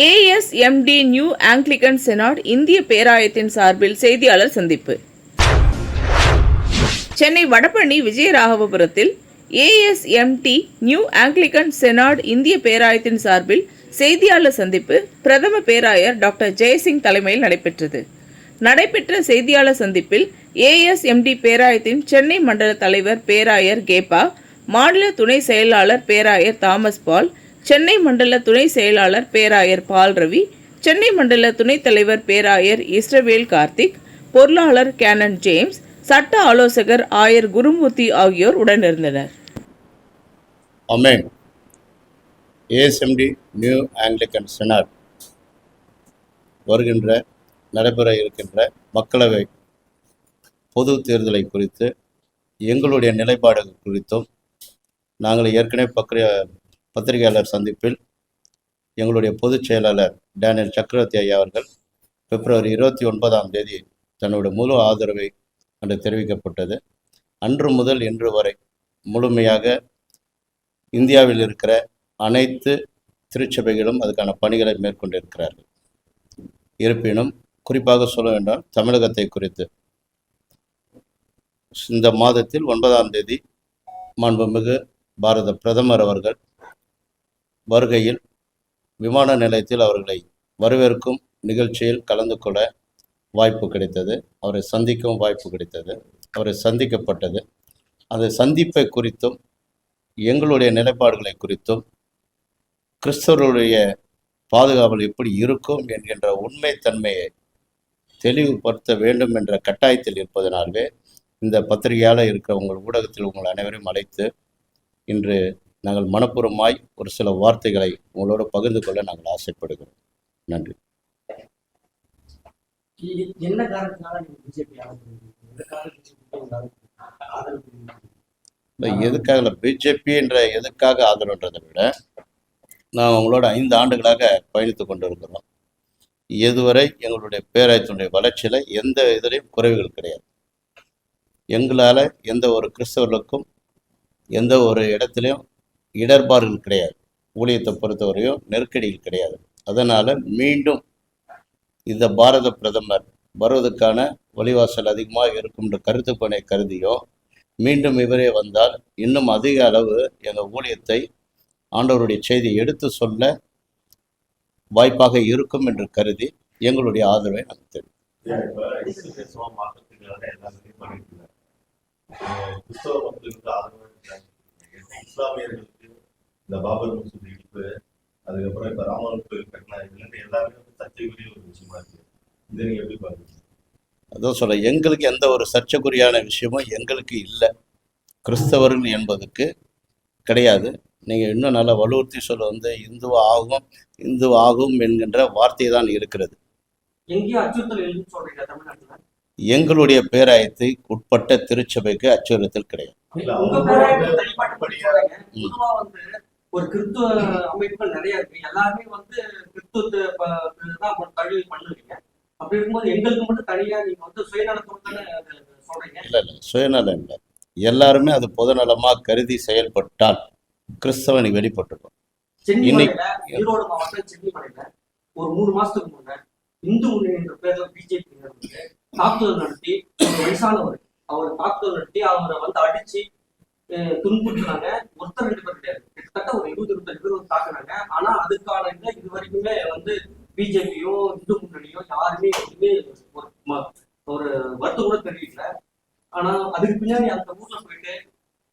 ASMT new Anglican senate இந்திய பேராயத்தின் சார்பில் செய்தியாளர் சந்திப்பு. சென்னை வடபழனி விஜயராகவபுரத்தில் ஏஎஸ்எம்டி நியூ ஆங்கிலிகன் செனாட் இந்திய பேராயத்தின் சார்பில் செய்தியாளர் சந்திப்பு. பிரதம பேராயர் டாக்டர் ஜெயசிங் தலைமையில் நடைபெற்றது. நடைபெற்ற செய்தியாளர் சந்திப்பில் ஏஎஸ்எம்டி பேராயத்தின் சென்னை மண்டல தலைவர் பேராயர் கேபா மாநில துணை செயலாளர் பேராயர் தாமஸ் பால் சென்னை மண்டல துணை செயலாளர் பேராயர் பால் ரவி சென்னை மண்டல துணைத் தலைவர் பேராயர் இஸ்ரவேல் கார்த்திக் பொருளாளர் கேனன் ஜேம்ஸ் சட்ட ஆலோசகர் ஆயர் குருமூர்த்தி ஆகியோர் உடனிருந்தனர். அமேன் ஏஎஸ்எம்டி நியூ ஆங்கிலிக்கன் செனாட் வருகின்ற நடைபெற இருக்கின்ற மக்களவை பொது தேர்தலை குறித்து எங்களுடைய நிலைப்பாடுகள் குறித்தும் நாங்கள் ஏற்கனவே பக்ரிய பத்திரிகையாளர் சந்திப்பில் எங்களுடைய பொதுச் செயலாளர் டேனியல் சக்கரவர்த்தி ஐயா அவர்கள் பிப்ரவரி இருபத்தி ஒன்பதாம் தேதி தன்னுடைய முழு ஆதரவை அன்று தெரிவிக்கப்பட்டது. அன்று முதல் இன்று வரை முழுமையாக இந்தியாவில் இருக்கிற அனைத்து திருச்சபைகளும் அதுக்கான பணிகளை மேற்கொண்டிருக்கிறார்கள். இருப்பினும் குறிப்பாக சொல்ல வேண்டாம் தமிழகத்தை குறித்து. இந்த மாதத்தில் ஒன்பதாம் தேதி மாண்புமிகு பாரத பிரதமர் அவர்கள் வருகையில் விமான நிலையத்தில் அவர்களை வரவேற்கும் நிகழ்ச்சியில் கலந்து கொள்ள வாய்ப்பு கிடைத்தது. அவரை சந்திக்கவும் வாய்ப்பு கிடைத்தது. அவரை சந்திக்கப்பட்டது. அந்த சந்திப்பை குறித்தும் எங்களுடைய நிலைப்பாடுகளை குறித்தும் கிறிஸ்தவர்களுடைய பாதுகாவல் எப்படி இருக்கும் என்கின்ற உண்மைத்தன்மையை தெளிவுபடுத்த வேண்டும் என்ற கட்டாயத்தில் இருப்பதனாலே இந்த பத்திரிகையால் இருக்கிற உங்கள் ஊடகத்தில் உங்கள் அனைவரையும் அழைத்து இன்று நாங்கள் மனப்பூர்வமாய் ஒரு சில வார்த்தைகளை உங்களோடு பகிர்ந்து கொள்ள நாங்கள் ஆசைப்படுகிறோம். நன்றி. எதுக்காக பிஜேபி இல்லை என்ற எதுக்காக ஆதரவுன்றதை விட நான் உங்களோட ஐந்து ஆண்டுகளாக பயணித்து கொண்டு இருக்கிறோம் இதுவரை எங்களுடைய பேராயத்தினுடைய வளர்ச்சியில் எந்த இதுலேயும் குறைவுகள் கிடையாது. எங்களால் எந்த ஒரு கிறிஸ்தவர்களுக்கும் எந்த ஒரு இடத்துலையும் இடர்பாடுகள் கிடையாது. ஊழியத்தை பொறுத்தவரையும் நெருக்கடிகள் கிடையாது. அதனால் மீண்டும் இந்த பாரத பிரதமர் வருவதற்கான வழிவாசல் அதிகமாக இருக்கும் என்ற கருத்துப்பனை கருதியோ மீண்டும் இவரே வந்தால் இன்னும் அதிக அளவு எங்கள் ஊழியத்தை ஆண்டவருடைய செய்தியை எடுத்து சொல்ல வாய்ப்பாக இருக்கும் என்று கருதி எங்களுடைய ஆதரவை நாங்கள் தெரிவிக்கிறோம். இஸ்லாமியர்களுக்கு இந்த பாபர் மசூதி இடிப்பு அதுக்கப்புறம் இப்ப ராமர் கோயில் கட்டினா இதுல எல்லாமே வந்து சர்ச்சைக்குரிய ஒரு விஷயமா இருக்கு. இதை நீங்க எப்படி பாக்குறீங்க அதான் சொல்ல எங்களுக்கு எந்த ஒரு சர்ச்சைக்குரியான விஷயமும் எங்களுக்கு இல்லை. கிறிஸ்தவர்கள் என்பதுக்கு கிடையாது. நீங்கள் இன்னும் நல்லா வலியுறுத்தி சொல்ல வந்து இந்து ஆகும் இந்து ஆகும் என்கின்ற வார்த்தை தான் இருக்கிறது. எங்களுடைய பேராயத்தை உட்பட்ட திருச்சபைக்கு அச்சுறுத்தல் கிடையாது. ஒரு கிறிஸ்துவ அமைப்புகள் நிறைய இருக்கு. எல்லாருமே வந்து கிறிஸ்துவத்தை தான் தழுவி பண்ணுவீங்க. அப்படி இருக்கும்போது எங்களுக்கு மட்டும் தனியா நீங்க வந்து சுயநலத்தோட சொல்றீங்க? இல்லை இல்லை. சுயநலம் இல்லை. எல்லாருமே அது பொதுநலமாக கருதி செயல்பட்டால் கிறிஸ்தவனை வெளிப்பட்டுடும் சென்னிமலையில ஈரோடு மாவட்டம் சென்னிமலையில ஒரு மூணு மாசத்துக்கு முன்ன இந்து முன்னணி என்ற பேர்ல பிஜேபி தாக்குதல் நடத்தி வயசானவர் அவர் தாக்குதல் நடத்தி அவரை வந்து அடிச்சு துன்புறுத்தினாங்க ஒருத்தர் ரெண்டு பேர் கிடையாது. கிட்டத்தட்ட ஒரு இருபது இருபத்தஞ்சு பேர் வந்து தாக்குனாங்க. ஆனா அதுக்கான இதை இது வரைக்குமே வந்து பிஜேபியோ இந்து முன்னணியோ யாருமே எதுவுமே ஒரு ம- ஒரு வருத்தம் கூட தெரியல ஆனா அதுக்கு பின்னாடி அந்த ஊர்ல போயிட்டு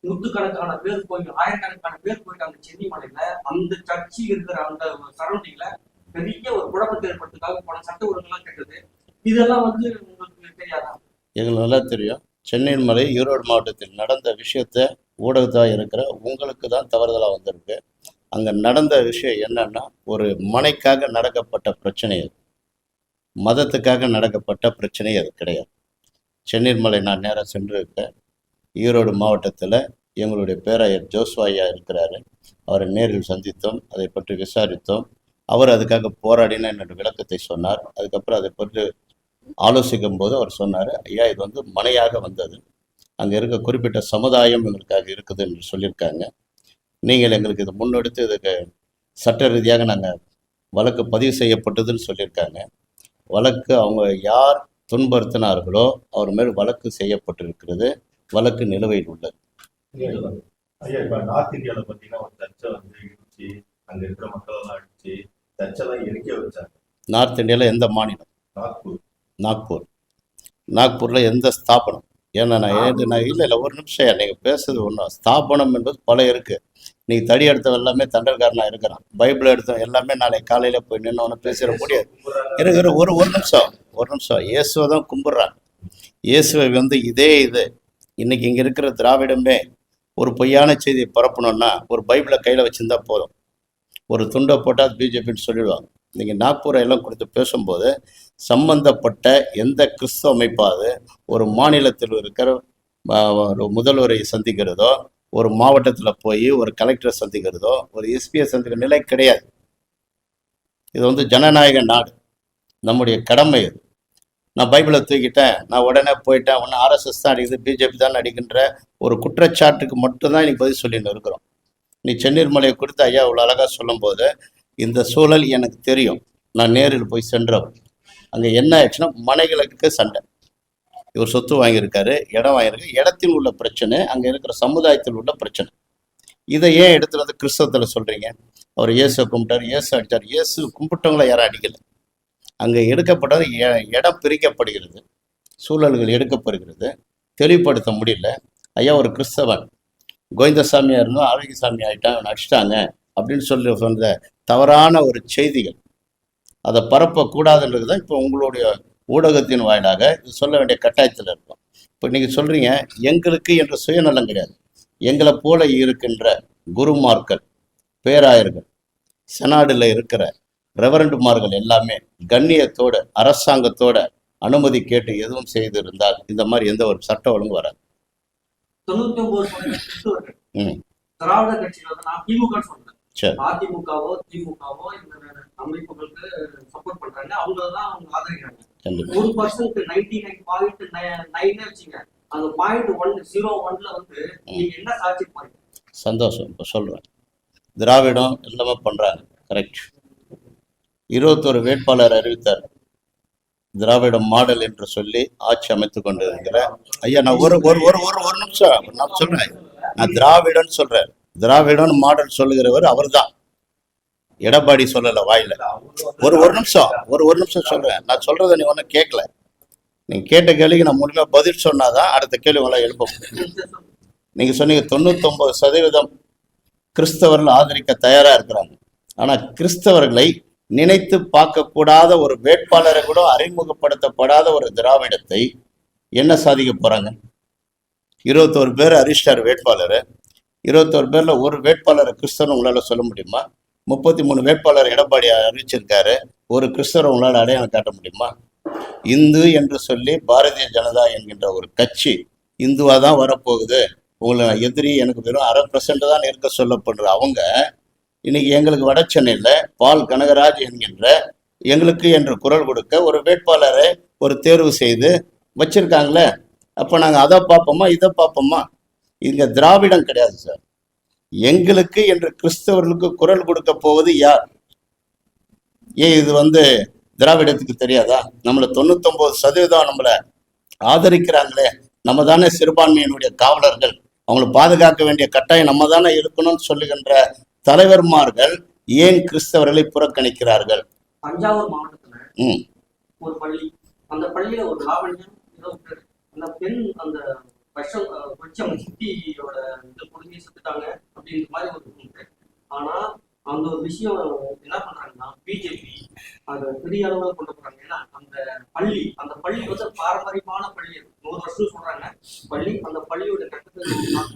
நூற்றுக்கணக்கான பேர் போய் ஆயிரக்கணக்கான பேர் போயிட்டு போயிட்டாங்க சென்னிமலையில அந்த சர்ச்சி இருக்கிற அந்த சரௌண்டிங்ல பெரிய ஒரு குழப்பத்தை ஏற்படுத்துக்காக போன சட்ட ஒழுங்கெல்லாம் கெட்டது. இதெல்லாம் வந்து உங்களுக்கு தெரியாதா? எங்களுக்கு நல்லா தெரியும். சென்னை மலை ஈரோடு மாவட்டத்தில் நடந்த விஷயத்த ஊடகத்தாக இருக்கிற உங்களுக்கு தான் தவறுதலாக வந்திருக்கு. அங்கே நடந்த விஷயம் என்னன்னா ஒரு மனைக்காக நடக்கப்பட்ட பிரச்சனை அது. மதத்துக்காக நடக்கப்பட்ட பிரச்சனை அது கிடையாது. சென்னை மலை நான் நேராக சென்றிருக்கேன். ஈரோடு மாவட்டத்தில் எங்களுடைய பேராயர் ஜோஸ்வாயா இருக்கிறாரு. அவரை நேரில் சந்தித்தோம் அதை பற்றி விசாரித்தோம். அவர் அதுக்காக போராடின என்னோட விளக்கத்தை சொன்னார். அதுக்கப்புறம் அதை பற்றி ஆலோசிக்கும் போது அவர் சொன்னார் ஐயா இது வந்து மனையாக வந்தது. அங்கே இருக்க குறிப்பிட்ட சமுதாயம் எங்களுக்காக இருக்குது என்று சொல்லியிருக்காங்க. நீங்கள் எங்களுக்கு இதை முன்னெடுத்து இதுக்கு சட்ட ரீதியாக நாங்கள் வழக்கு பதிவு செய்யப்பட்டதுன்னு சொல்லியிருக்காங்க. வழக்கு அவங்க யார் துன்புறுத்தினார்களோ அவர் மேல் வழக்கு செய்யப்பட்டிருக்கிறது. வழக்கு நிலுவையில் உள்ளது. ஐயா இப்ப நார்த் இந்தியால பாத்தீங்கன்னா ஒரு சர்ச்சை வந்து இடிச்சு அங்க இருக்கிற மக்கள் எல்லாம் அடிச்சு சர்ச்செல்லாம் எரிக்க வச்சாங்க. நார்த் இந்தியாவில் எந்த மாநிலம்? நாக்பூர். நாக்பூர். நாக்பூரில் எந்த ஸ்தாபனம்? ஏன்னா நான் ஏது நான் இல்லை இல்லை ஒரு நிமிஷம் நீங்கள் பேசுறது ஒன்றும் ஸ்தாபனம் என்பது பல இருக்குது நீ தடி எடுத்தவன் எல்லாமே தண்டல்காரனா இருக்கிறான். பைபிள் எடுத்தவன் எல்லாமே நாளை காலையில் போய் நின்று பேசிட முடியாது. இருக்கிற ஒரு ஒரு நிமிஷம் ஒரு நிமிஷம். இயேசுவை தான் கும்பிட்றாங்க இயேசுவை வந்து இதே இது. இன்னைக்கு இங்கே இருக்கிற திராவிடமே ஒரு பொய்யான செய்தியை பரப்பணும்னா ஒரு பைபிளை கையில் வச்சிருந்தா போதும். ஒரு துண்டை போட்டால் பிஜேபின்னு சொல்லிடுவாங்க. நீங்கள் நாக்பூரை எல்லாம் கொடுத்து பேசும்போது சம்பந்தப்பட்ட எந்த கிறிஸ்துவ அமைப்பாவது ஒரு மாநிலத்தில் இருக்கிற ஒரு முதல்வரை சந்திக்கிறதோ ஒரு மாவட்டத்தில் போய் ஒரு கலெக்டரை சந்திக்கிறதோ ஒரு எஸ்பியை சந்திக்கிற நிலை கிடையாது. இது வந்து ஜனநாயக நாடு. நம்முடைய கடமை இது நான் பைபிளை தூக்கிட்டேன் நான் உடனே போயிட்டேன் உடனே ஆர்எஸ்எஸ் தான் அடிக்குது பிஜேபி தான் அடிக்கின்ற ஒரு குற்றச்சாட்டுக்கு மட்டும்தான் இன்னைக்கு பதில் சொல்லிட்டு இருக்கிறோம். நீ சென்னீர் மலையை குறித்து ஐயா இவ்வளோ அழகாக சொல்லும்போது இந்த சூழல் எனக்கு தெரியும். நான் நேரில் போய் சென்றவர் அங்கே என்ன ஆயிடுச்சுன்னா மனைகளுக்கு சண்டை. இவர் சொத்து வாங்கியிருக்காரு இடம் வாங்கியிருக்கு. இடத்தில் உள்ள பிரச்சனை அங்கே இருக்கிற சமுதாயத்தில் உள்ள பிரச்சனை. இதை ஏன் எடுத்துட்டு வந்து கிறிஸ்தவத்தில் சொல்கிறீங்க அவர் இயேசு கும்பிட்டார் இயேசு அடித்தார் இயேசு கும்பிட்டவங்கள யாரும் அடிக்கலை. அங்கே எடுக்கப்பட்டது இடம் பிரிக்கப்படுகிறது. சூழல்கள் எடுக்கப்படுகிறது. தெளிவுபடுத்த முடியல. ஐயா ஒரு கிறிஸ்தவன். கோவிந்தசாமியாக இருந்தோம் ஆரோக்கியசாமி ஆகிட்டான் அவனை அடிச்சிட்டாங்க. அப்படின்னு சொல்லி சொன்ன தவறான ஒரு செய்திகள் அதை பரப்பக்கூடாதுன்றது தான் இப்போ உங்களுடைய ஊடகத்தின் வாயிலாக இது சொல்ல வேண்டிய கட்டாயத்தில் இருக்கும் இப்போ நீங்கள் சொல்கிறீங்க எங்களுக்கு என்ற சுயநலம் கிடையாது எங்களை போல இருக்கின்ற குருமார்கள் பேராயர்கள் செனாடில் இருக்கிற ரெவரண்டுமார்கள் எல்லாமே கண்ணியத்தோட அரசாங்கத்தோட அனுமதி கேட்டு எதுவும் செய்திருந்தால் இந்த மாதிரி எந்த ஒரு சட்ட ஒழுங்கு வராது. திராவிட நான் திமுக. அதிமுகவோ திமுகவோ இந்த அமைப்புகளுக்கு சப்போர்ட் பண்றாங்க. அவங்கள தான் அவங்க ஆதரிக்கிறாங்க. கண்டிப்பா. ஒரு percent ninety nine point nine வச்சுங்க. அந்த பாயிண்ட் ஒன் ஜீரோ ஒன்ல வந்து நீங்க என்ன சாட்சி பாருங்க சந்தோஷம். இப்போ சொல்கிறேன் திராவிடம் எல்லாமே பண்ணுறாங்க கரெக்ட் இருபத்தொரு வேட்பாளர் அறிவித்தார். திராவிடம் மாடல் என்று சொல்லி ஆட்சி அமைத்து கொண்டு இருக்கிற ஐயா நான் ஒரு ஒரு ஒரு ஒரு நிமிஷம் நான் சொல்றேன். நான் திராவிடன் சொல்றேன். திராவிடன் மாடல் சொல்லுகிறவர் அவர்தான். எடப்பாடி சொல்லலை வாயில. ஒரு ஒரு நிமிஷம் ஒரு ஒரு நிமிஷம் சொல்றேன். நான் சொல்றதை நீ ஒன்றும் கேட்கல நீங்க கேட்ட கேள்விக்கு நான் முழுமையாக பதில் சொன்னாதான் அடுத்த கேள்வி உங்களை எழுப்ப முடியும். நீங்க சொன்னீங்க தொண்ணூத்தொன்பது சதவீதம் கிறிஸ்தவர்கள் ஆதரிக்க தயாரா இருக்கிறாங்க. ஆனா கிறிஸ்தவர்களை நினைத்து பார்க்கக்கூடாத ஒரு வேட்பாளரை கூட அறிமுகப்படுத்தப்படாத ஒரு திராவிடத்தை என்ன சாதிக்க போறாங்க? இருபத்தோரு பேர் அரிஸ்டார் வேட்பாளர். இருபத்தோரு பேரில் ஒரு வேட்பாளரை கிறிஸ்தவன் உங்களால் சொல்ல முடியுமா? முப்பத்தி மூணு வேட்பாளர் எடப்பாடி அறிவிச்சிருக்காரு. ஒரு கிறிஸ்தவரை உங்களால் அடையாளம் காட்ட முடியுமா? இந்து என்று சொல்லி பாரதிய ஜனதா என்கின்ற ஒரு கட்சி இந்துவாக தான் வரப்போகுது. உங்களை எதிரி எனக்கு வெறும் அரை பர்சன்ட் தான் இருக்க சொல்லப்படுற அவங்க இன்னைக்கு எங்களுக்கு வட சென்னையில் பால் கனகராஜ் என்கின்ற எங்களுக்கு என்று குரல் கொடுக்க ஒரு வேட்பாளரை ஒரு தேர்வு செய்து வச்சிருக்காங்களே. அப்போ நாங்கள் அதை பார்ப்போமா இதை பார்ப்போமா? இங்க திராவிடம் கிடையாது சார் எங்களுக்கு என்று கிறிஸ்தவர்களுக்கு குரல் கொடுக்க போவது யார்? ஏன் இது வந்து திராவிடத்துக்கு தெரியாதா? நம்மளை தொண்ணூத்தொன்பது சதவீதம் நம்மளை ஆதரிக்கிறாங்களே. நம்ம தானே சிறுபான்மையினுடைய காவலர்கள். அவங்களை பாதுகாக்க வேண்டிய கட்டாயம் நம்ம தானே இருக்கணும்னு சொல்லுகின்ற தலைவர்மார்கள் ஏன் கிறிஸ்தவர்களை புறக்கணிக்கிறார்கள்? தஞ்சாவூர் மாவட்டத்துல ஒரு பள்ளி அந்த பள்ளியில ஒரு லாவண்யம். அந்த பெண் அந்த விஷம் uh, அஹ், வச்சு அவங்க சித்தியோட இது புரிஞ்சு செத்துட்டாங்க அப்படின்ற மாதிரி ஒரு உண்டு ஆனா அந்த ஒரு விஷயம் என்ன பண்றாங்கன்னா பிஜேபி அதை பெரிய அளவுல கொண்டு போறாங்க. ஏன்னா அந்த பள்ளி அந்த பள்ளி வந்து பாரம்பரியமான பள்ளி நூறு வருஷம் சொல்றாங்க. பள்ளி அந்த பள்ளியோட கட்டத்தில்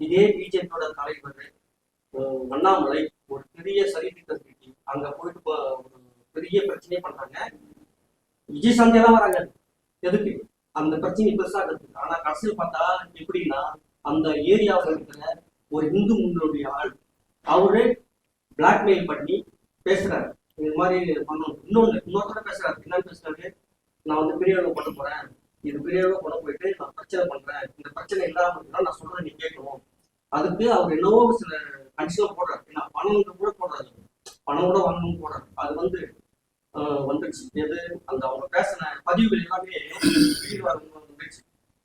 இதே பிஜேபியோட தலைவர் அண்ணாமலை ஒரு பெரிய சரித்திரத்தை தீட்டி அங்க போயிட்டு ஒரு பெரிய பிரச்சனையே பண்றாங்க. விஜய் சாந்தி வராங்க. எதுக்கு? அந்த பிரச்சனை பெருசாகிறதுக்கு ஆனா கடைசியில் பார்த்தா எப்படின்னா அந்த ஏரியாவில் இருக்கிற ஒரு இந்து முன்னோடைய ஆள். அவரு பிளாக்மெயில் பண்ணி பேசுறாரு. இது மாதிரி பண்ணணும் இன்னொன்று இன்னொருத்தர பேசுறாரு. என்னன்னு பேசுறாரு? நான் வந்து பெரிய அளவு பண்ண போறேன். இது பெரிய அளவு கொண்டு போயிட்டு நான் பிரச்சனை பண்றேன். இந்த பிரச்சனை இல்லாம இருந்தா நான் சொல்றதை நீ கேட்கணும். அதுக்கு அவர் என்னவோ சில கண்டிஷன் போடுறாரு. ஏன்னா பணம் கூட போடுறாரு பணம் கூட வாங்கணும் போடுறாரு அது வந்து வந்துடுச்சு எது? அந்த அவங்க பேசின பதிவுகள் எல்லாமே வெளியே வரும்போது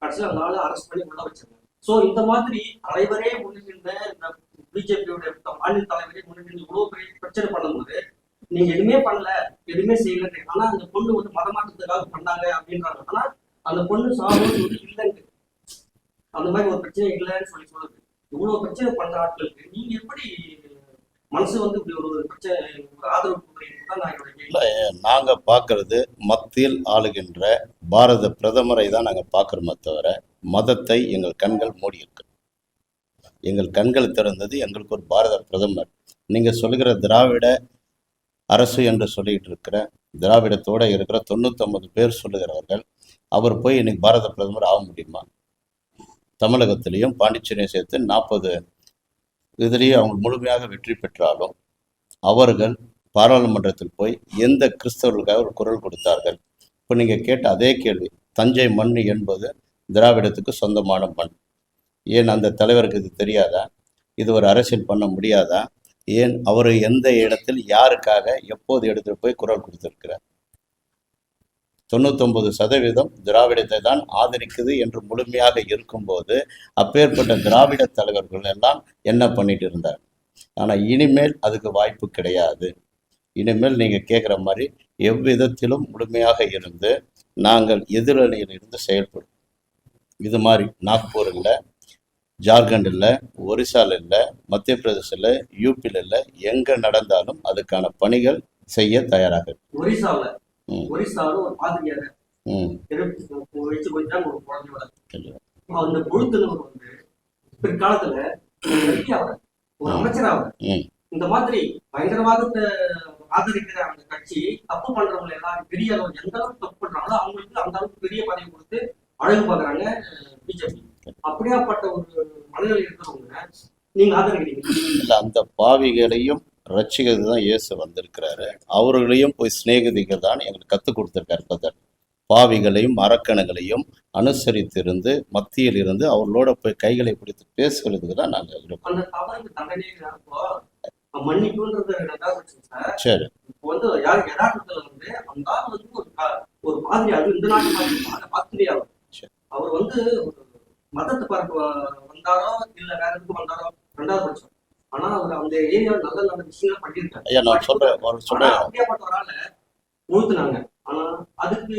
கடைசியில் அந்த ஆளு அரெஸ்ட் பண்ணி உள்ள வச்சிருக்காங்க ஸோ இந்த மாதிரி தலைவரே முன்னின்ற இந்த பிஜேபியோட மாநில தலைவரே முன்னிருந்து இவ்வளவு பெரிய பிரச்சனை பண்ணும்போது நீங்க எதுவுமே பண்ணல எதுவுமே செய்யல ஆனா அந்த பொண்ணு வந்து மதமாற்றத்துக்காக பண்ணாங்க அப்படின்றாங்க. ஆனா அந்த பொண்ணு சாகும் இல்லைன்னு அந்த மாதிரி ஒரு பிரச்சனை இல்லைன்னு சொல்லி சொல்லுது இவ்வளவு பிரச்சனை பண்ற ஆட்களுக்கு நீங்க எப்படி மனசு வந்து இப்படி ஒரு பிரச்சனை ஆதரவு நாங்கள் மத்தியில் ஆளுகின்ற பாரத பிரதமரை தான் நாங்கள் பார்க்குறோமே தவிர மதத்தை எங்கள் கண்கள் மூடி இருக்கு. எங்கள் கண்கள் திறந்தது எங்களுக்கு ஒரு பாரத பிரதமர். நீங்கள் சொல்லுகிற திராவிட அரசு என்று சொல்லிட்டு இருக்கிற திராவிடத்தோட இருக்கிற தொண்ணூத்தொன்பது பேர் சொல்லுகிறவர்கள் அவர் போய் இன்னைக்கு பாரத பிரதமர் ஆக முடியுமா? தமிழகத்திலையும் பாண்டிச்சேரியும் சேர்த்து நாற்பது இதுலேயும் அவங்க முழுமையாக வெற்றி பெற்றாலும் அவர்கள் பாராளுமன்றத்தில் போய் எந்த கிறிஸ்தவர்களுக்காக ஒரு குரல் கொடுத்தார்கள்? இப்போ நீங்கள் கேட்ட அதே கேள்வி தஞ்சை மண் என்பது திராவிடத்துக்கு சொந்தமான மண். ஏன் அந்த தலைவருக்கு இது தெரியாதா? இது ஒரு அரசியல் பண்ண முடியாதா? ஏன் அவர் எந்த இடத்தில் யாருக்காக எப்போது எடுத்துட்டு போய் குரல் கொடுத்திருக்கிறார்? தொண்ணூத்தொன்பது சதவீதம் திராவிடத்தை தான் ஆதரிக்குது என்று முழுமையாக இருக்கும்போது அப்பேற்பட்ட திராவிட தலைவர்கள் எல்லாம் என்ன பண்ணிட்டு இருந்தார்? ஆனால் இனிமேல் அதுக்கு வாய்ப்பு கிடையாது. இனிமேல் நீங்கள் கேட்குற மாதிரி எவ்விதத்திலும் முழுமையாக இருந்து நாங்கள் எதிரணியில் இருந்து செயல்படும். இது மாதிரி நாக்பூர் இல்லை ஜார்க்கண்ட் இல்லை ஒரிசால இல்லை மத்திய பிரதேசில் யூபியில் இல்லை எங்கே நடந்தாலும் அதுக்கான பணிகள் செய்ய தயாராக இருக்கு. ஒரிசாவுல ஒரு பாதிரியார வயசு போயிட்டாங்க ஒரு குழந்தையோட. அந்த பொழுதுனவர் வந்து பிற்காலத்துல வெற்றியாவர் ஒரு அமைச்சராவர் இந்த மாதிரி பயங்கரவாதத்தை ஆதரிக்கிற அந்த கட்சி தப்பு பண்றவங்க எல்லாம் பெரிய அளவு எந்த அளவுக்கு தப்பு பண்றாங்களோ அவங்களுக்கு அந்த அளவுக்கு பெரிய பதவி கொடுத்து அழகு பாக்குறாங்க பிஜேபி. அப்படியாப்பட்ட ஒரு மனநிலை இருக்கிறவங்க நீங்க ஆதரிக்கிறீங்க? அந்த பாவிகளையும் ரட்சிக்கிறது தான் இயேசு வந்திருக்கிறாரு. அவர்களையும் போய் சிநேகிதிக்க தான் எங்களுக்கு கற்றுக் கொடுத்துருக்காரு பதர் பாவிகளையும் அரக்கணங்களையும் அனுசரித்திருந்து மத்தியில் இருந்து அவர்களோட போய் கைகளை பிடித்து பேசுகிறதுக்கு தான் நாங்கள் இருக்கோம் சார். அவர் வந்து மதத்தை பரப்பு வந்தாரோ இல்ல வேற எதுக்கு வந்தாரோ ரெண்டாவது ஆனா அவர் அந்த ஏரியாவில் நல்ல நல்ல விஷயங்கள் பண்ணியிருக்காரு ஐயா நான் சொல்றேன் ஆனா சொல்றேன். அப்படியாப்பட்ட ஒரு ஆளை ஊத்துனாங்க ஆனா அதுக்கு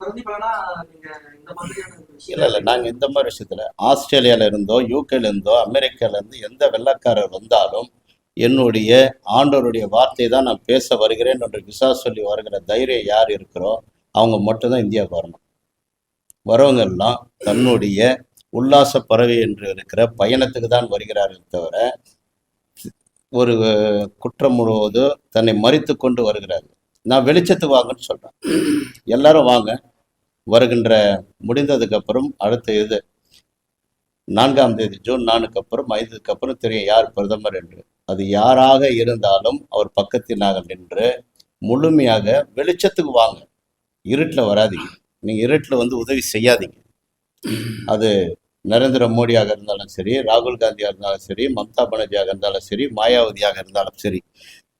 பிரதிபலனா நீங்க இந்த மாதிரியான ஒரு இல்லை விஷயம் இல்லை நாங்கள் இந்த மாதிரி விஷயத்தில் ஆஸ்திரேலியால இருந்தோ யூகேல இருந்தோ அமெரிக்கால இருந்து எந்த வெள்ளக்காரர் வந்தாலும் என்னுடைய ஆண்டவருடைய வார்த்தை தான் நான் பேச வருகிறேன் என்று விசா சொல்லி வருகிற தைரியம் யார் இருக்கிறோ அவங்க மட்டும்தான் இந்தியாவுக்கு வரணும். வரவங்க எல்லாம் தன்னுடைய உல்லாச பறவை என்று இருக்கிற பயணத்துக்கு தான் வருகிறார்கள் தவிர ஒரு குற்றம் முழுவதோ தன்னை மறித்து கொண்டு வருகிறார்கள். நான் வெளிச்சத்துக்கு வாங்கன்னு சொல்றேன். எல்லாரும் வாங்க. வருகின்ற முடிந்ததுக்கு அப்புறம் அடுத்த இது நான்காம் தேதி ஜூன் நானுக்கு அப்புறம் ஐந்துக்கு அப்புறம் தெரியும் யார் பிரதமர் என்று. அது யாராக இருந்தாலும் அவர் பக்கத்தில் நாங்கள் நின்று முழுமையாக வெளிச்சத்துக்கு வாங்க. இருட்டில் வராதீங்க. நீங்கள் இருட்டில் வந்து உதவி செய்யாதீங்க. அது நரேந்திர மோடியாக இருந்தாலும் சரி ராகுல் காந்தியாக இருந்தாலும் சரி மம்தா பானர்ஜியாக இருந்தாலும் சரி மாயாவதியாக இருந்தாலும் சரி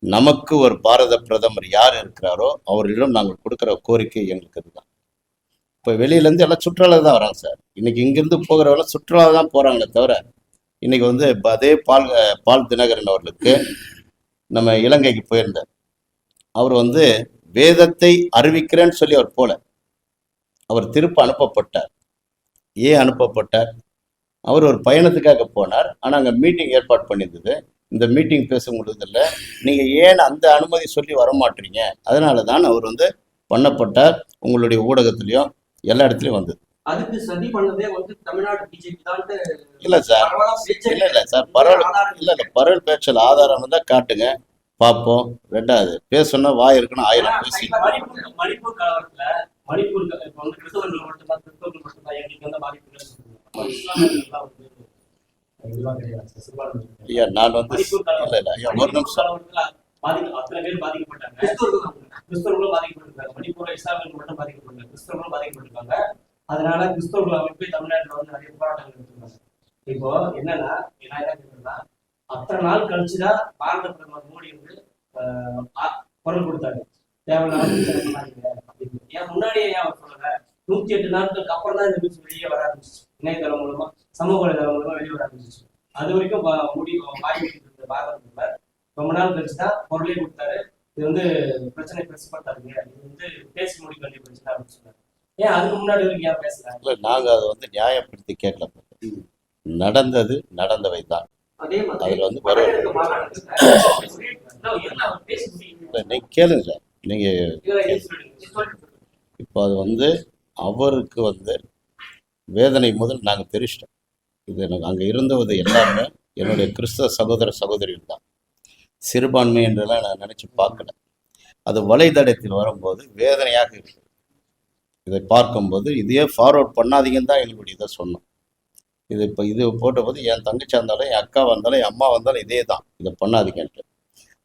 நமக்கு ஒரு பாரத பிரதமர் யார் இருக்கிறாரோ அவர்களிடம் நாங்கள் கொடுக்குற கோரிக்கை எங்களுக்கு இதுதான் இப்போ வெளியிலேருந்து எல்லாம் சுற்றுலா தான் வராங்க சார். இன்னைக்கு இங்கேருந்து போகிறவங்க சுற்றுலா தான் போகிறாங்களே தவிர இன்னைக்கு வந்து இப்போ அதே பால் பால் தினகரன் அவர்களுக்கு நம்ம இலங்கைக்கு போயிருந்தார். அவர் வந்து வேதத்தை அறிவிக்கிறேன்னு சொல்லி அவர் போல. அவர் திருப்ப அனுப்பப்பட்டார். ஏன் அனுப்பப்பட்டார். அவர் ஒரு பயணத்துக்காக போனார். ஆனால் அங்கே மீட்டிங் ஏற்பாடு பண்ணியிருந்தது. இந்த மீட்டிங் பேச முடியதில்ல நீங்கள் ஏன் அந்த அனுமதி சொல்லி வர மாட்டீங்க அதனால தான் அவர் வந்து பண்ணப்பட்டார். உங்களுடைய ஊடகத்திலையும் எல்லா இடத்துலையும் வந்தது. அதுக்கு சதி பண்ணதே வந்து தமிழ்நாடு பிஜேபி தான் இல்லை சார். இல்லை இல்லை சார். பரவல் இல்லை இல்லை. பரவல் பேச்சல் ஆதாரம் இருந்தால் காட்டுங்க. பார்ப்போம் ரெண்டாவது பேசணும்னா வாய் இருக்கணும் ஆயிரம் பேசி. மணிப்பூர் மணிப்பூர் கலவரத்துல மணிப்பூர் இப்ப வந்து கிறிஸ்தவர்கள் மட்டும்தான் கிறிஸ்தவர்கள் மட்டும்தான் எங்களுக்கு வந்து சிறுபான்மையினர். ஐயா நான் வந்து மணிப்பூர் இல்லை கலவரம் இல்லை ஐயா ஒரு மணிப்பூர் நிமிஷம். கலவரத்துல பாதிக்க அத்தனை பேர் பாதிக்கப்பட்டாங்க. கிறிஸ்தவர்களும் பாதிக்கப்பட்டிருக்காங்க. மணிப்பூர்ல இஸ்லாமியர்கள் மட்டும் பாதிக்கப்பட்டாங்க கிறிஸ்தவர்களும் பாதிக்கப்பட்டிருக்காங்க. அதனால கிறிஸ்தவர்கள் அமைப்பு தமிழ்நாட்டுல வந்து நிறைய போராட்டங்கள் எடுத்திருக்காங்க. இப்போ என்னன்னா நான் என்ன அத்தனை நாள் கழிச்சுதான் பாரத பிரதமர் மோடி வந்து குரல் கொடுத்தாரு. அப்படின்னு. ஏன் முன்னாடியே ஏன் அவர் சொல்லல? நூத்தி எட்டு நாட்களுக்கு அப்புறம் தான் இந்த நியூஸ் வெளியே வர ஆரம்பிச்சிச்சு. இணையதளம் மூலமா சமூக வலைதளம் மூலமா வெளியே வர ஆரம்பிச்சிச்சு. அது வரைக்கும் முடி வாய் வைக்கிட்டு இருந்த பாரத பிரதமர் ரொம்ப நாள் கழிச்சு தான் குரலே கொடுத்தாரு. இது வந்து பிரச்சனை பெருசுப்படுத்தாதீங்க இது வந்து பேசி முடிக்க வேண்டிய பிரச்சனை அப்படின்னு சொன்னாரு. ஏன் அதுக்கு முன்னாடி வரைக்கும் ஏன் பேசல? இல்லை நாங்கள் அதை வந்து நியாயப்படுத்தி கேட்கல. நடந்தது நடந்தவை தான் அதே மாதிரி அதுல வந்து வர- வடகிழக்கு மாகாணத்துல இல்ல, என்ன அவர் பேசி முடிக்கணும். இல்லை நீங்கள் கேளுங்க நீங்கள் சொல்லுங்க. இப்போ அது வந்து அவருக்கு வந்து வேதனை முதல் நாங்கள் தெரிச்சிட்டோம். இது எனக்கு அங்கே இருந்தவது எல்லாமே என்னுடைய கிறிஸ்தவ சகோதர சகோதரிகள் தான். சிறுபான்மை என்றெல்லாம் நான் நினச்சி பார்க்கல. அது வலைதளத்தில் வரும்போது வேதனையாக இருக்கு இதை பார்க்கும்போது இதையே ஃபார்வர்ட் பண்ணாதீங்கன்னு தான் எங்களுடைய இதை சொன்னோம். இது இப்போ இது போட்டபோது என் தங்கச்சி வந்தாலும் என் அக்கா வந்தாலும் என் அம்மா வந்தாலும் இதே தான். இதை பண்ணாதீங்கன்ட்டு.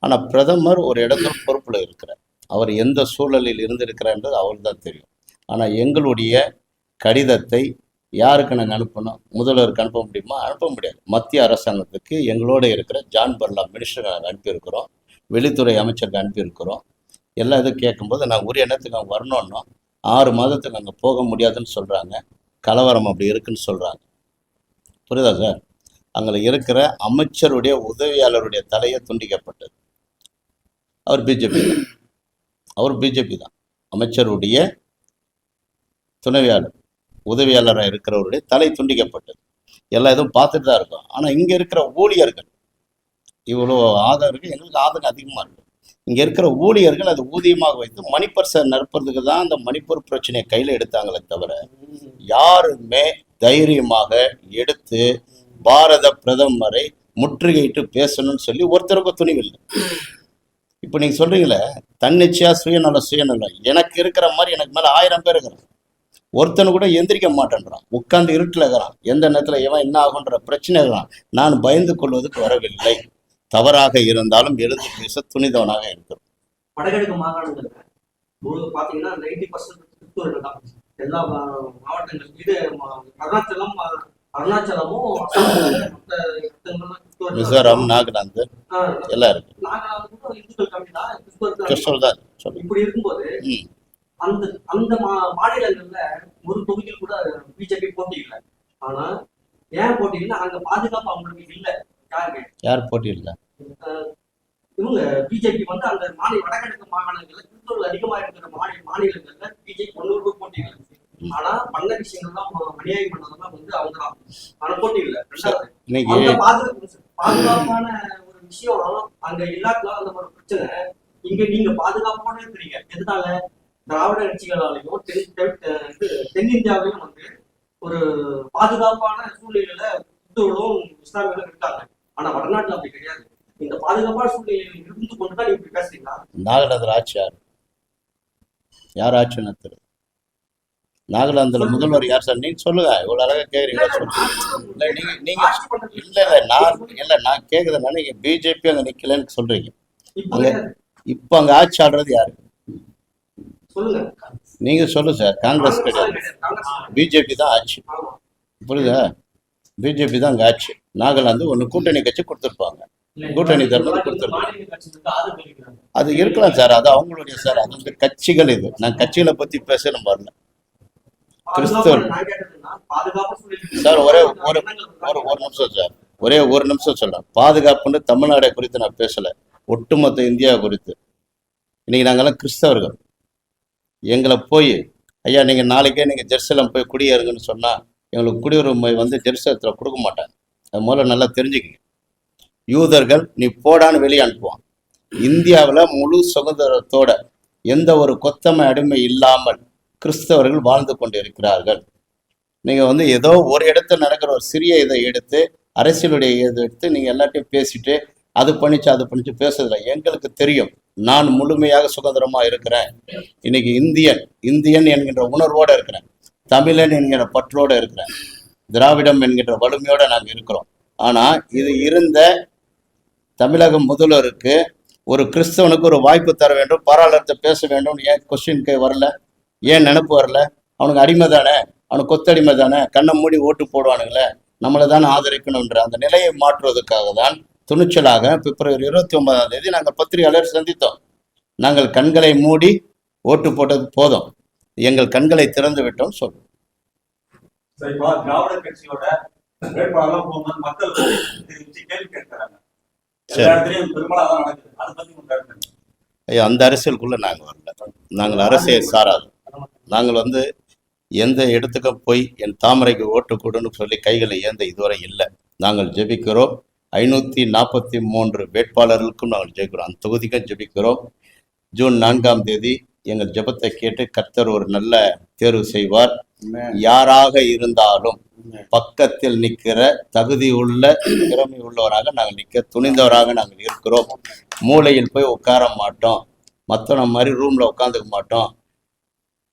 ஆனால் பிரதமர் ஒரு இடத்துல பொறுப்பில் இருக்கிறார். அவர் எந்த சூழலில் இருந்திருக்கிறான்றது அவருக்கு தான் தெரியும். ஆனால் எங்களுடைய கடிதத்தை யாருக்கு நாங்கள் அனுப்பணும்? முதல்வருக்கு அனுப்ப முடியுமா? அனுப்ப முடியாது. மத்திய அரசாங்கத்துக்கு எங்களோட இருக்கிற ஜான் பர்லா மினிஸ்டருக்கு நாங்கள் அனுப்பியிருக்கிறோம். வெளித்துறை அமைச்சருக்கு அனுப்பியிருக்கிறோம். எல்லா இதுவும் கேட்கும்போது நாங்கள் உரிய இடத்துக்கு அங்கே வரணும்னோ ஆறு மாதத்துக்கு அங்கே போக முடியாதுன்னு சொல்கிறாங்க கலவரம் அப்படி இருக்குன்னு சொல்கிறாங்க புரியுதா சார்? அங்கே இருக்கிற அமைச்சருடைய உதவியாளருடைய தலையை துண்டிக்கப்பட்டது. அவர் பிஜேபி அவர் பிஜேபி தான். அமைச்சருடைய துணைவியாளர் உதவியாளராக இருக்கிறவருடைய தலை துண்டிக்கப்பட்டது. எல்லா இதுவும் பார்த்துட்டு தான் இருக்கும். ஆனால் இங்கே இருக்கிற ஊழியர்கள் இவ்வளோ ஆதாரம் இருக்கு. எங்களுக்கு ஆதரவு அதிகமாக இருக்கு. இங்கே இருக்கிற ஊழியர்கள் அதை ஊதியமாக வைத்து மணிப்பர்சை நிரப்புறதுக்கு தான் அந்த மணிப்பூர் பிரச்சனையை கையில் எடுத்தாங்களே தவிர யாருமே தைரியமாக எடுத்து பாரத பிரதமரை முற்றுகையிட்டு பேசணும்னு சொல்லி ஒருத்தருக்கும் துணிவில்லை. இப்போ நீங்க சொல்றீங்களே தன்னிச்சையா சுயநலம் சுயநலம் எனக்கு இருக்கிற மாதிரி எனக்கு மேல ஆயிரம் பேர் இருக்கிறான் ஒருத்தனு கூட எந்திரிக்க மாட்டேன்றான். உட்கார்ந்து இருட்டில் இருக்கிறான். எந்த நேரத்துல இவன் என்ன ஆகுன்ற பிரச்சனை இருக்கிறான் நான் பயந்து கொள்வதற்கு வரவில்லை. தவறாக இருந்தாலும் எழுந்து பேச துணிதவனாக இருக்கிறோம் வடகிழக்கு மாகாணங்கள் நைன்டி பர்சன்ட் எல்லா மாவட்டங்கள் இது அருணாச்சலம் அருணாச்சலமும். மிசோரம் நாகாலாந்து எல்லாம் இருக்கு. கம்மி தான் இப்படி இருக்கும்போது. அந்த அந்த மாநிலங்கள்ல ஒரு தொகுதியில் கூட பிஜேபி போட்டி இல்லை. ஆனா ஏன் போட்டி இல்லை? அங்க பாதுகாப்பு அவங்களுக்கு இல்ல. யாருக்கு யார் போட்டி இல்லை? இவங்க பிஜேபி வந்து அந்த மாநில வடகிழக்கு மாகாணங்கள்ல கிறிஸ்தவர்கள் அதிகமா இருக்கிற மாநில மாநிலங்கள்ல பிஜேபி ஒன்னொரு போட்டி இல்லை. ஆனா பண்ண விஷயங்கள்லாம் ம- அநியாயம் பண்ணதெல்லாம் வந்து அவங்க தான் ஆனா போட்டி இல்லை. ரெண்டாவது பாதுகாப்பான ஒரு விஷயம் அங்க அந்த ஒரு பிரச்சனை. இங்க நீங்க பாதுகாப்போட இருக்கிறீங்க. எதனால? திராவிட கட்சிகளாலையும் தென்னிந்தியாவிலும் வந்து ஒரு பாதுகாப்பான சூழ்நிலையில இந்துக்களும் இஸ்லாமியர்களும் இருக்காங்க. ஆனா வடநாட்டுல அப்படி கிடையாது. இந்த பாதுகாப்பான சூழ்நிலையில் இருந்து கொண்டு தான் நீங்க இப்படி பேசுறீங்களா? நாகாலாந்தில் ஆட்சி யார் யார் ஆட்சி நடத்துறது நாகாலாந்தில் முதல்வர் யார் சார்? நீங்க சொல்லுங்க. இவ்வளவு அழகா கேக்குறீங்க சொல்லுங்க. இல்ல நீங்க நீங்க இல்ல இல்ல நான் இல்ல நான் கேக்குறதுனால நீங்க பிஜேபி அங்க நிக்கலன்னு சொல்றீங்க. இப்ப அங்க- கிடையாது. இப்போ அங்க ஆட்சி ஆடுறது யாரு? நீங்க சொல்லு சார். காங்கிரஸ் கிடையாது பிஜேபி தான் ஆட்சி. புரியுதா? பிஜேபி தான் அங்க ஆட்சி. நாகாலாந்து ஒன்று கூட்டணி கட்சி கொடுத்துருப்பாங்க. கூட்டணி தரணும் கொடுத்துருப்பாங்க. அது இருக்கலாம் சார். அது அவங்களுடைய சார். அது வந்து கட்சிகள் இது. நான் கட்சிகளை பத்தி பேச நம்ம வரல கிறிஸ்தவர். சார், ஒரே ஒரு- ஒரு ஒரு நிமிஷம் சார். ஒரே ஒரு நிமிஷம் சொல்றேன். பாதுகாப்புன்னு தமிழ்நாடை குறித்து நான் பேசல. ஒட்டுமொத்த இந்தியா குறித்து. இன்னைக்கு நாங்கெல்லாம் கிறிஸ்தவர்கள். எங்களை போய் ஐயா நீங்க நாளைக்கே நீங்க ஜெருசலம் போய் குடியேறுங்கன்னு சொன்னா எங்களுக்கு குடியுரிமை வந்து ஜெருசலத்தில் கொடுக்க மாட்டாங்க. அது முதல்ல நல்லா தெரிஞ்சுக்கங்க. யூதர்கள் நீ போடான்னு வெளியே அனுப்புவான் இந்தியாவில் முழு சுதந்திரத்தோட எந்த ஒரு கொத்தமை அடிமை இல்லாமல் கிறிஸ்தவர்கள் வாழ்ந்து கொண்டிருக்கிறார்கள். நீங்கள் வந்து ஏதோ ஒரு இடத்துல நடக்கிற ஒரு சிறிய இதை எடுத்து அரசியலுடைய இதை எடுத்து நீங்கள் எல்லாத்தையும் பேசிட்டு அது பண்ணிச்சு அது பண்ணிச்சு பேசுறதில்ல எங்களுக்கு தெரியும். நான் முழுமையாக சுதந்திரமாக இருக்கிறேன். இன்னைக்கு இந்தியன் இந்தியன் என்கின்ற உணர்வோடு இருக்கிறேன். தமிழன் என்கிற பற்றோடு இருக்கிறேன். திராவிடம் என்கின்ற வலிமையோடு நாங்கள் இருக்கிறோம். ஆனால் இது இருந்த தமிழக முதல்வருக்கு ஒரு கிறிஸ்தவனுக்கு ஒரு வாய்ப்பு தர வேண்டும் பாராளுமன்றத்தை பேச வேண்டும் ஏன் கொஸ்டின் வரல? ஏன் நினப்பு வரல? அவனுக்கு அடிமை தானே? அவனுக்கு கொத்தடிமை தானே? கண்ணை மூடி ஓட்டு போடுவானுங்களே. நம்மளை தானே ஆதரிக்கணுன்ற அந்த நிலையை மாற்றுவதற்காக தான் துணிச்சலாக பிப்ரவரி இருபத்தி ஒன்பதாம் தேதி நாங்கள் பத்திரிகையாளர் சந்தித்தோம். நாங்கள் கண்களை மூடி ஓட்டு போட்டது போதும். எங்கள் கண்களை திறந்து விட்டோம் சொல்றோம் அந்த அரசியலுக்குள்ள நாங்கள் வரல. நாங்கள் அரசியல் சாராது. நாங்கள் வந்து எந்த இடத்துக்கும் போய் என் தாமரைக்கு ஓட்டு கொடுன்னு சொல்லி கைகளை ஏந்த இதுவரை இல்லை. நாங்கள் ஜெபிக்கிறோம். ஐநூற்றி நாற்பத்தி மூன்று வேட்பாளர்களுக்கும் நாங்கள் ஜெயிக்கிறோம் அந்த தொகுதிக்கும் ஜெபிக்கிறோம். ஜூன் நான்காம் தேதி எங்கள் ஜெபத்தை கேட்டு கர்த்தர் ஒரு நல்ல தேர்வு செய்வார். யாராக இருந்தாலும் பக்கத்தில் நிற்கிற தகுதி உள்ள திறமை உள்ளவராக நாங்கள் நிற்க துணிந்தவராக நாங்கள் இருக்கிறோம். மூலையில் போய் உட்கார மாட்டோம். மற்றவன மாதிரி ரூம்ல உட்காந்துக்க மாட்டோம்.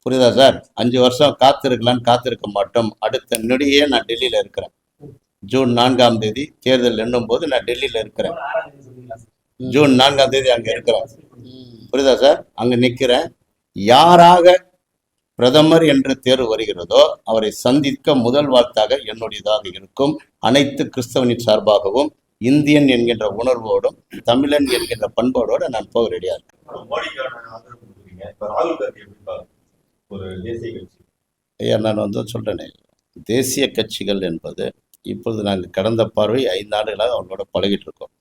புரியுதா சார்? அஞ்சு வருஷம் காத்திருக்கலான்னு காத்திருக்க மாட்டோம். அடுத்த நொடியே நான் டெல்லியில இருக்கிறேன். ஜூன் நான்காம் தேதி தேர்தல் எண்ணும் போது நான் டெல்லியில இருக்கிறேன். ஜூன் நான்காம் தேதி அங்க இருக்கிறேன். புரியுதா சார்? அங்க நிக்கிறேன். யாராக பிரதமர் என்று தேர்வு வருகிறதோ அவரை சந்திக்க முதல் வாழ்த்தாக என்னுடையதாக இருக்கும். அனைத்து கிறிஸ்தவனின் சார்பாகவும் இந்தியன் என்கின்ற உணர்வோடும் தமிழன் என்கின்ற பண்பாடோட நான் போக ரெடியா இருக்கேன். ஒரு தேசிய கட்சி. ஐயா நான் வந்து சொல்றேனே. தேசிய கட்சிகள் என்பது இப்பொழுது நாங்கள் கடந்த பார்வை ஐந்து ஆண்டுகளாக அவங்களோட பழகிட்டு இருக்கோம்.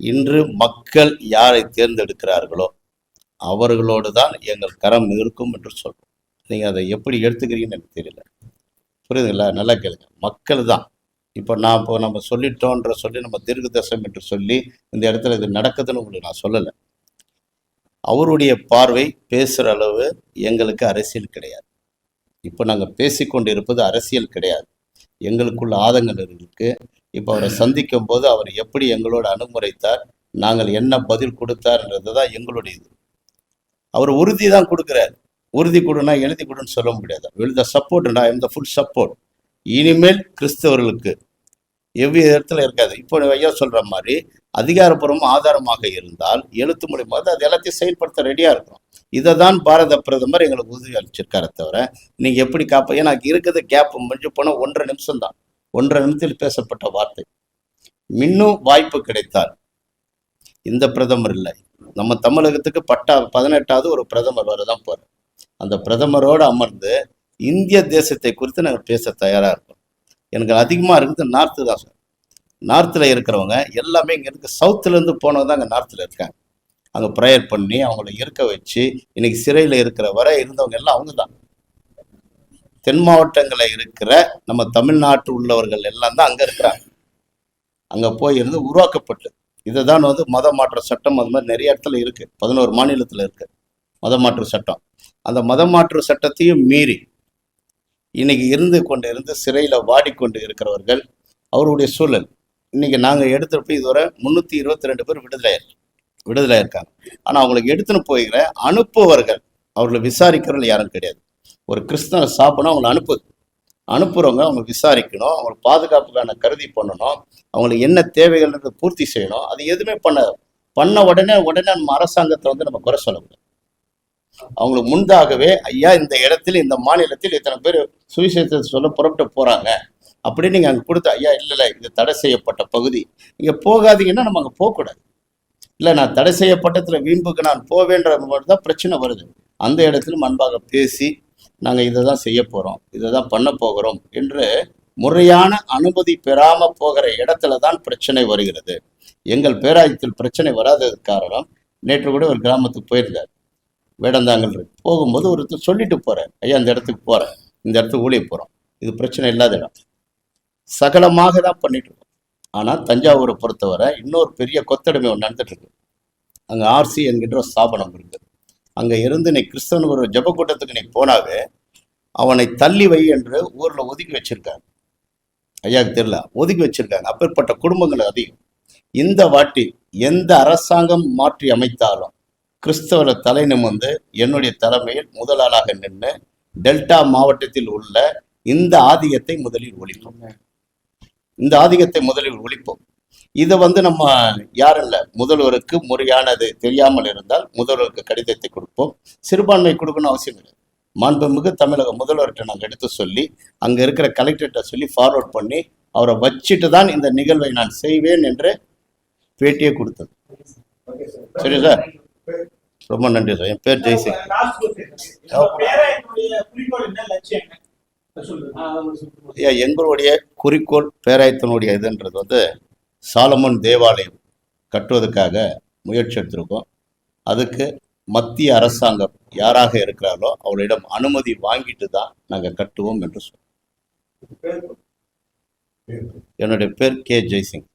இன்று மக்கள் யாரை தேர்ந்தெடுக்கிறார்களோ அவர்களோடு தான் எங்கள் கரம் இருக்கும் என்று சொல்கிறோம் நீங்க அதை எப்படி எடுத்துக்கிறீங்கன்னு எனக்கு தெரியல. புரியுதுங்களா? நல்லா கேளுங்க. மக்கள் தான். இப்போ நான் இப்போ நம்ம சொல்லிட்டோன்ற சொல்லி நம்ம தீர்க்க தசம் என்று சொல்லி இந்த இடத்துல இது நடக்குதுன்னு உங்களுக்கு நான் சொல்லலை. அவருடைய பார்வை பேசுகிற அளவு எங்களுக்கு அரசியல் கிடையாது. இப்போ நாங்கள் பேசிக்கொண்டு இருப்பது அரசியல் கிடையாது. எங்களுக்குள்ள ஆதங்கள் இருக்கு. இப்போ அவரை சந்திக்கும் போது அவர் எப்படி எங்களோட அனுமுறைத்தார் நாங்கள் என்ன பதில் கொடுத்தார்ன்றது தான் எங்களுடைய இது. அவர் உறுதி தான் கொடுக்குறாரு. உறுதி கொடுனா எழுதி கொடுன்னு சொல்ல முடியாது. எழுத சப்போர்ட் நான் த ஃபுல் சப்போர்ட் இனிமேல் கிறிஸ்தவர்களுக்கு எவ்வித இடத்துல இருக்காது. இப்போ ஐயா சொல்கிற மாதிரி அதிகாரப்பூர்வம் ஆதாரமாக இருந்தால் எழுத்து மூலியமாக அது எல்லாத்தையும் செயல்படுத்த ரெடியாக இருக்கும் இதை தான் பாரத பிரதமர் எங்களுக்கு உதவி அளிச்சிருக்காரே தவிர நீங்கள் எப்படி காப்ப ஏன்னா இருக்கிறது கேப் முடிஞ்சு போனால் ஒன்றரை நிமிஷம் தான். ஒன்றரை நிமிஷத்தில் பேசப்பட்ட வார்த்தை. இன்னும் வாய்ப்பு கிடைத்தால் இந்த பிரதமர் இல்லை. நம்ம தமிழகத்துக்கு பட்டா பதினெட்டாவது ஒரு பிரதமர் வரதான் போறார். அந்த பிரதமரோடு அமர்ந்து இந்திய தேசத்தை குறித்து நாங்கள் பேச தயாராக இருக்கோம். எனக்கு அதிகமாக இருக்குது நார்த்து தான் சார். நார்த்தில் இருக்கிறவங்க எல்லாமே இங்கே இருக்கு சவுத்துலேருந்து போனவங்க தான் அங்கே நார்த்தில் இருக்காங்க. அங்கே ப்ரேயர் பண்ணி அவங்கள இருக்க வச்சு இன்னைக்கு சிறையில் இருக்கிற வரை இருந்தவங்க எல்லாம் அவங்க தான். தென் மாவட்டங்களில் இருக்கிற நம்ம தமிழ்நாட்டு உள்ளவர்கள் எல்லாம் தான் அங்கே இருக்கிறாங்க. அங்கே போய் இருந்து உருவாக்கப்பட்டு இதை தான் வந்து மத மாற்ற சட்டம் அது மாதிரி நிறைய இடத்துல இருக்குது பதினோரு மாநிலத்தில் இருக்குது மத மாற்று சட்டம். அந்த மத மாற்று சட்டத்தையும் மீறி இன்னைக்கு இருந்து கொண்டு இருந்து சிறையில் வாடிக்கொண்டு இருக்கிறவர்கள் அவருடைய சூழல் இன்னைக்கு நாங்கள் எடுத்துகிட்டு போய் இதுவரை முந்நூற்றி இருபத்தி ரெண்டு பேர் விடுதலை விடுதலை இருக்காங்க ஆனால் அவங்களுக்கு எடுத்துன்னு போய்கிற அனுப்புவர்கள் அவர்களை விசாரிக்கிறவர்கள் யாரும் கிடையாது. ஒரு கிறிஸ்தவ சாப்பிடணும் அவங்களை அனுப்புது அனுப்புகிறவங்க அவங்க விசாரிக்கணும் அவங்களுக்கு பாதுகாப்புக்கான கருதி பண்ணணும் அவங்களுக்கு என்ன தேவைகள்ன்றது பூர்த்தி செய்யணும். அது எதுவுமே பண்ண பண்ண உடனே உடனே நம்ம அரசாங்கத்தை வந்து நம்ம குறை சொல்ல முடியும் அவங்களுக்கு முன்பாகவே ஐயா இந்த இடத்தில் இந்த மாநிலத்தில் இத்தனை பேர் சுவிசேஷத்தை சொல்ல புறப்பட்டு போகிறாங்க அப்படின்னு நீங்க அங்க கொடுத்து ஐயா இல்லை இந்த இது தடை செய்யப்பட்ட பகுதி. நீங்க போகாதீங்கன்னா நம்ம அங்க போகக்கூடாது. இல்ல நான் தடை செய்யப்பட்டத்தில் வீம்புக்கு நான் போவேன்ற மாதிரி தான் பிரச்சனை வருது. அந்த இடத்துல அன்பாக பேசி நாங்க இதை தான் செய்ய போறோம். இதை தான் பண்ண போகிறோம். என்று முறையான அனுமதி பெறாம போகிற இடத்துல தான் பிரச்சனை வருகிறது. எங்கள் பேராயத்தில் பிரச்சனை வராததுக்கு காரணம் நேற்று கூட ஒரு கிராமத்துக்கு போயிருந்தார். வேடந்தாங்கல் இருக்கு. போகும்போது ஒருத்தர் சொல்லிட்டு போறேன் ஐயா இந்த இடத்துக்கு போறேன். இந்த இடத்துக்கு ஊழிய போகிறோம் இது பிரச்சனை இல்லாத இடம். சகலமாக தான் பண்ணிட்டு இருக்கோம். ஆனால் தஞ்சாவூரை பொறுத்தவரை இன்னொரு பெரிய கொத்தடிமை ஒன்று நடந்துட்டு இருக்கு. அங்கே ஆர்சி என்கின்ற ஒரு ஸ்தாபனம் இருக்குது. அங்கே இருந்து நீ கிறிஸ்தவன் ஒரு ஜப கூட்டத்துக்கு நீ போனாவே அவனை தள்ளி வை என்று ஊரில் ஒதுக்கி வச்சிருக்காங்க. ஐயாவுக்கு தெரியல. ஒதுக்கி வச்சிருக்காங்க. அப்பேற்பட்ட குடும்பங்கள் அதிகம். இந்த வாட்டி எந்த அரசாங்கம் மாற்றி அமைத்தாலும் கிறிஸ்தவர தலை நிமிர்ந்து என்னுடைய தலைமையில் முதலாளாக நின்று டெல்டா மாவட்டத்தில் உள்ள இந்த ஆதிக்கத்தை முதலில் ஒழிக்கணும் இந்த ஆதிக்கத்தை முதலில் ஒழிப்போம். இதை வந்து நம்ம யாரும் இல்லை. முதல்வருக்கு முறையானது தெரியாமல் இருந்தால் முதல்வருக்கு கடிதத்தை கொடுப்போம். சிறுபான்மை கொடுக்கணும் அவசியம் இல்லை. மாண்புமிகு தமிழக முதல்வர்கிட்ட நாங்கள் எடுத்து சொல்லி அங்கே இருக்கிற கலெக்டர்கிட்ட சொல்லி ஃபார்வர்ட் பண்ணி அவரை வச்சுட்டு தான் இந்த நிகழ்வை நான் செய்வேன் என்று பேட்டியே கொடுத்தது. சரி சார்? ரொம்ப நன்றி சார். என் பேர் ஜெய்சிங். எங்களுடைய குறிக்கோள் பேராயத்தினுடைய இதுன்றது வந்து சாலமன் தேவாலயம் கட்டுவதற்காக முயற்சி எடுத்திருக்கோம். அதுக்கு மத்திய அரசாங்கம் யாராக இருக்கிறாரோ அவரிடம் அனுமதி வாங்கிட்டு தான் நாங்கள் கட்டுவோம் என்று சொன்னோம் என்னுடைய பேர் கே. ஜெய்சிங்.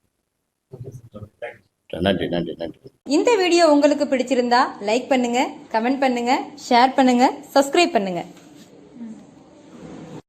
நன்றி நன்றி நன்றி. இந்த வீடியோ உங்களுக்கு பிடிச்சிருந்தா லைக் பண்ணுங்க கமெண்ட் பண்ணுங்க ஷேர் பண்ணுங்க சப்ஸ்கிரைப் பண்ணுங்க.